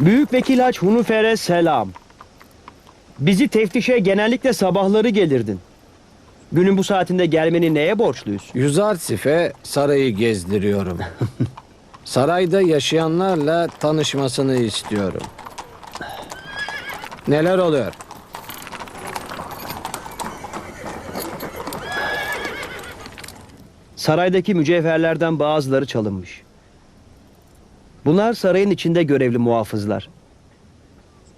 Büyük Vekil Haç Hunufer'e selam. Bizi teftişe genellikle sabahları gelirdin. Günün bu saatinde gelmeni neye borçluyuz? Yüzarsif'e sarayı gezdiriyorum. Sarayda yaşayanlarla tanışmasını istiyorum. Neler oluyor? Saraydaki mücevherlerden bazıları çalınmış. Bunlar sarayın içinde görevli muhafızlar.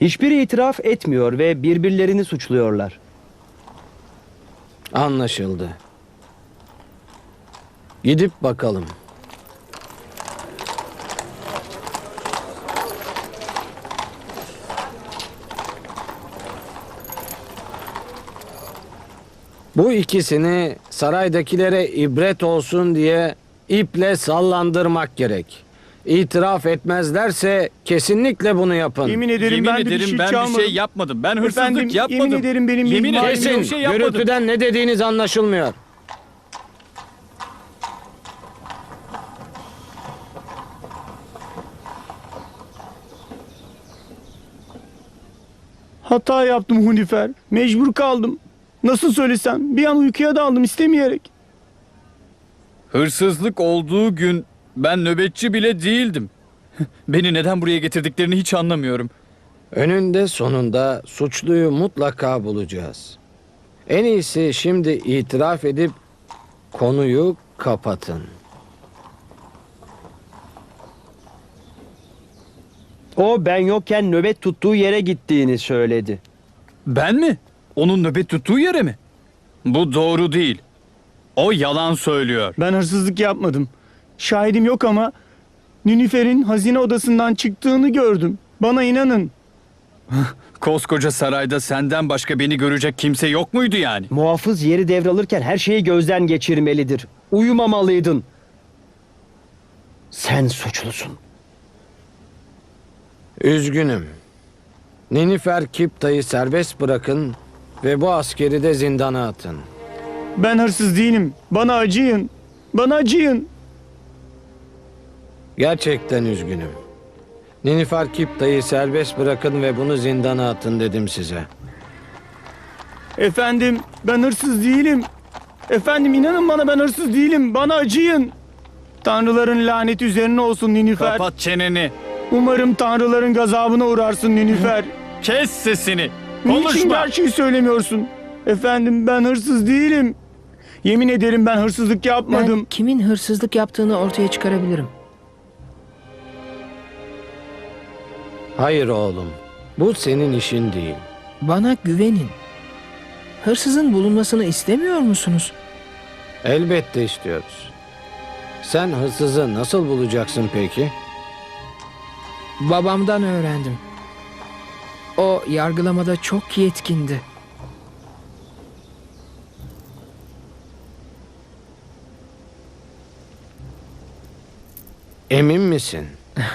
Hiçbiri itiraf etmiyor ve birbirlerini suçluyorlar. Anlaşıldı. Gidip bakalım. Bu ikisini saraydakilere ibret olsun diye iple sallandırmak gerek. İtiraf etmezlerse kesinlikle bunu yapın. Yemin ederim Yemin ben de ederim bir şey ben çalmadım. bir şey yapmadım. Ben hırsızlık Efendim, yapmadım. yemin ederim benim bir Yemin bir Kesin şey yapmadım. gürültüden ne dediğiniz anlaşılmıyor. Hata yaptım Hunifer. Mecbur kaldım. Nasıl söylesem bir an uykuya daldım istemeyerek. Hırsızlık olduğu gün ben nöbetçi bile değildim. Beni neden buraya getirdiklerini hiç anlamıyorum. Önünde sonunda suçluyu mutlaka bulacağız. En iyisi şimdi itiraf edip konuyu kapatın. O ben yokken nöbet tuttuğu yere gittiğini söyledi. Ben mi? Onun nöbet tuttuğu yere mi? Bu doğru değil. O yalan söylüyor. Ben hırsızlık yapmadım. Şahidim yok ama Nünifer'in hazine odasından çıktığını gördüm. Bana inanın. Koskoca sarayda senden başka beni görecek kimse yok muydu yani? Muhafız yeri devralırken her şeyi gözden geçirmelidir. Uyumamalıydın. Sen suçlusun. Üzgünüm. Ninifer Kipta'yı serbest bırakın ve bu askeri de zindana atın. Ben hırsız değilim. Bana acıyın. Bana acıyın. Gerçekten üzgünüm. Ninifer Kipta'yı serbest bırakın ve bunu zindana atın dedim size. Efendim ben hırsız değilim. Efendim inanın bana ben hırsız değilim. Bana acıyın. Tanrıların laneti üzerine olsun Ninifer. Kapat çeneni. Umarım tanrıların gazabına uğrarsın Ninifer. Kes sesini. Niçin Konuşma. gerçeği söylemiyorsun? Efendim ben hırsız değilim. Yemin ederim ben hırsızlık yapmadım. Ben kimin hırsızlık yaptığını ortaya çıkarabilirim. Hayır oğlum. Bu senin işin değil. Bana güvenin. Hırsızın bulunmasını istemiyor musunuz? Elbette istiyoruz. Sen hırsızı nasıl bulacaksın peki? Babamdan öğrendim. O yargılamada çok yetkindi. Emin misin?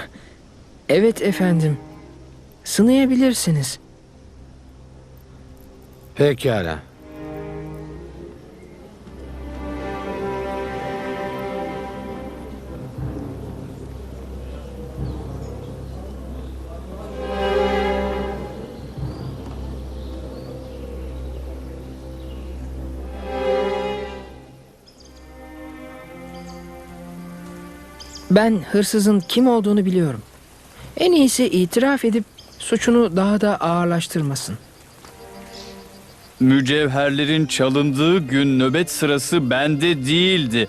Evet efendim. Sınayabilirsiniz. Pekala. Ben hırsızın kim olduğunu biliyorum. En iyisi itiraf edip suçunu daha da ağırlaştırmasın. Mücevherlerin çalındığı gün nöbet sırası bende değildi.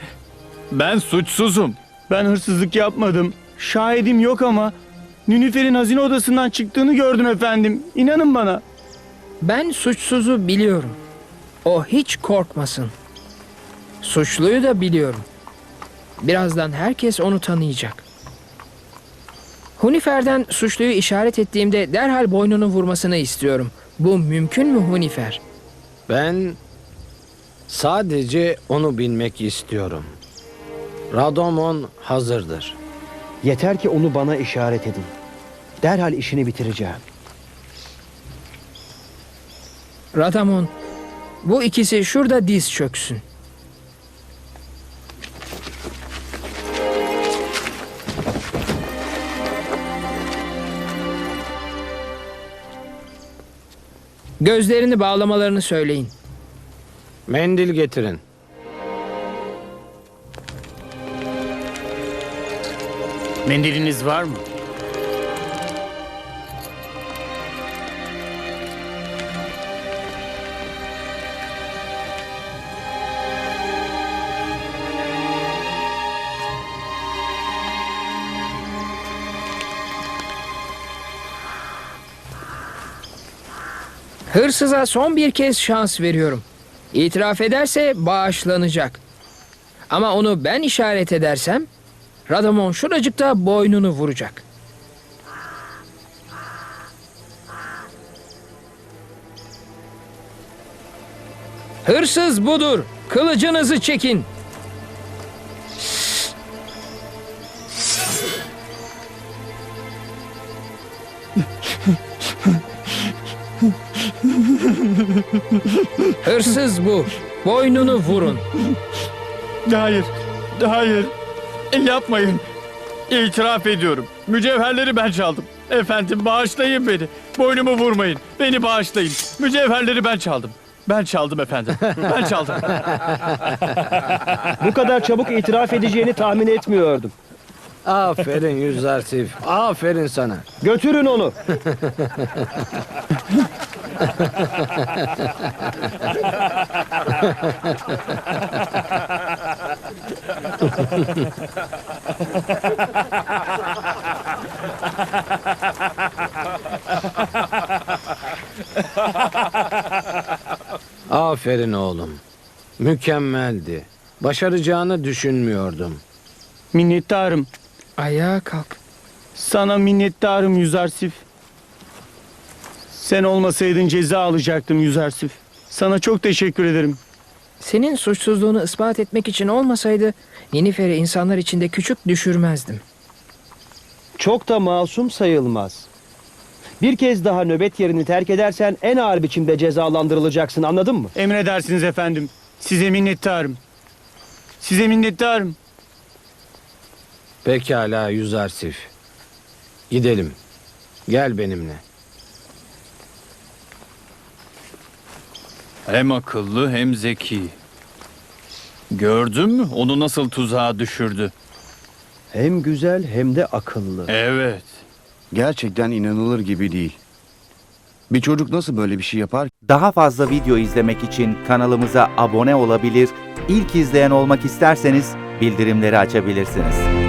Ben suçsuzum. Ben hırsızlık yapmadım. Şahidim yok ama Nünifer'in hazine odasından çıktığını gördüm efendim. İnanın bana. Ben suçsuzu biliyorum. O hiç korkmasın. Suçluyu da biliyorum. Birazdan herkes onu tanıyacak. Hunifer'den suçluyu işaret ettiğimde derhal boynunu vurmasını istiyorum. Bu mümkün mü Hunifer? Ben sadece onu bilmek istiyorum. Radomon hazırdır. Yeter ki onu bana işaret edin. Derhal işini bitireceğim. Radamon, bu ikisi şurada diz çöksün. Gözlerini bağlamalarını söyleyin. Mendil getirin. Mendiliniz var mı? Hırsıza son bir kez şans veriyorum. İtiraf ederse bağışlanacak. Ama onu ben işaret edersem Radamon şuracıkta boynunu vuracak. Hırsız budur. Kılıcınızı çekin. Hırsız bu. Boynunu vurun. Hayır, hayır. Yapmayın. İtiraf ediyorum. Mücevherleri ben çaldım. Efendim bağışlayın beni. Boynumu vurmayın. Beni bağışlayın. Mücevherleri ben çaldım. Ben çaldım efendim. Ben çaldım. Bu kadar çabuk itiraf edeceğini tahmin etmiyordum. Aferin Yüzarsif. Aferin sana. Götürün onu. Aferin oğlum. Mükemmeldi. Başaracağını düşünmüyordum. Minnettarım. Ayağa kalk. Sana minnettarım Yüzarsif. Sen olmasaydın ceza alacaktım Yüzarsif. Sana çok teşekkür ederim. Senin suçsuzluğunu ispat etmek için olmasaydı Ninifer'i insanlar içinde küçük düşürmezdim. Çok da masum sayılmaz. Bir kez daha nöbet yerini terk edersen en ağır biçimde cezalandırılacaksın anladın mı? Emredersiniz efendim. Size minnettarım. Size minnettarım. Pekala Yüzarsif. Gidelim. Gel benimle. Hem akıllı hem zeki. Gördün mü onu nasıl tuzağa düşürdü? Hem güzel hem de akıllı. Evet. Gerçekten inanılır gibi değil. Bir çocuk nasıl böyle bir şey yapar Daha fazla video izlemek için kanalımıza abone olabilir, ilk izleyen olmak isterseniz bildirimleri açabilirsiniz.